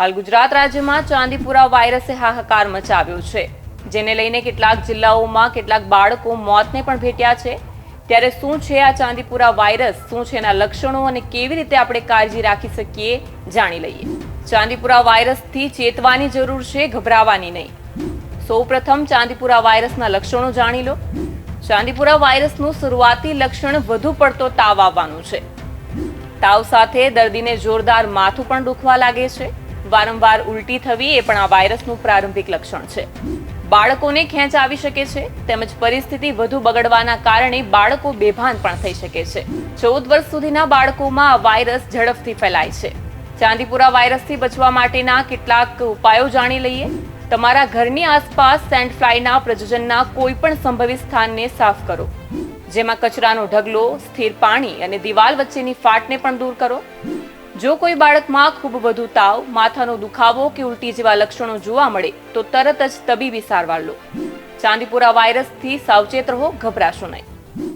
હાલ ગુજરાત રાજ્યમાં ચાંદીપુરા વાયરસે હાહાકાર મચાવ્યો છે. જેને લઈને કેટલાક જિલ્લાઓમાં કેટલાક બાળકો મોતને પણ ભેટ્યા છે. ત્યારે શું છે આ ચાંદીપુરા વાયરસ? શું છે એના લક્ષણો? અને કેવી રીતે આપણે કાળજી રાખી શકીએ? જાણી લઈએ. ચાંદીપુરા વાયરસથી ચેતવાની જરૂર છે, ગભરાવાની નહીં. સૌપ્રથમ ચાંદીપુરા વાયરસના લક્ષણો જાણી લો. ચાંદીપુરા વાયરસનું શરૂઆતી લક્ષણ વધુ પડતો તાવ આવવાનું છે. તાવ સાથે દર્દીને જોરદાર માથું પણ દુખવા લાગે છે. વારંવાર ઉલટી થવી એ પણ આ વાયરસનું પ્રારંભિક લક્ષણ છે. બાળકોને ખેંચ આવી શકે છે, તેમજ પરિસ્થિતિ વધુ બગડવાના કારણે બાળકો બેભાન પણ થઈ શકે છે. ચૌદ વર્ષ સુધીના બાળકોમાં વાયરસ ઝડપથી ફેલાય છે. ચાંદીપુરા વાયરસથી બચવા માટેના કેટલાક ઉપાયો જાણી લઈએ. તમારા ઘરની આસપાસ સેન્ડ ફ્લાયના પ્રજનનના કોઈ પણ સંભવિત સ્થાનને સાફ કરો. જેમાં કચરાનો ઢગલો, સ્થિર પાણી અને દિવાલ વચ્ચેની ફાટને પણ દૂર કરો. જો કોઈ બાળકમાં ખૂબ વધુ તાવ, માથાનો દુખાવો કે ઉલટી જેવા લક્ષણો જોવા મળે, તો તરત જ તબીબી સારવાર લો. ચાંદીપુરા વાયરસથી સાવચેત રહો, ગભરાશો નહીં.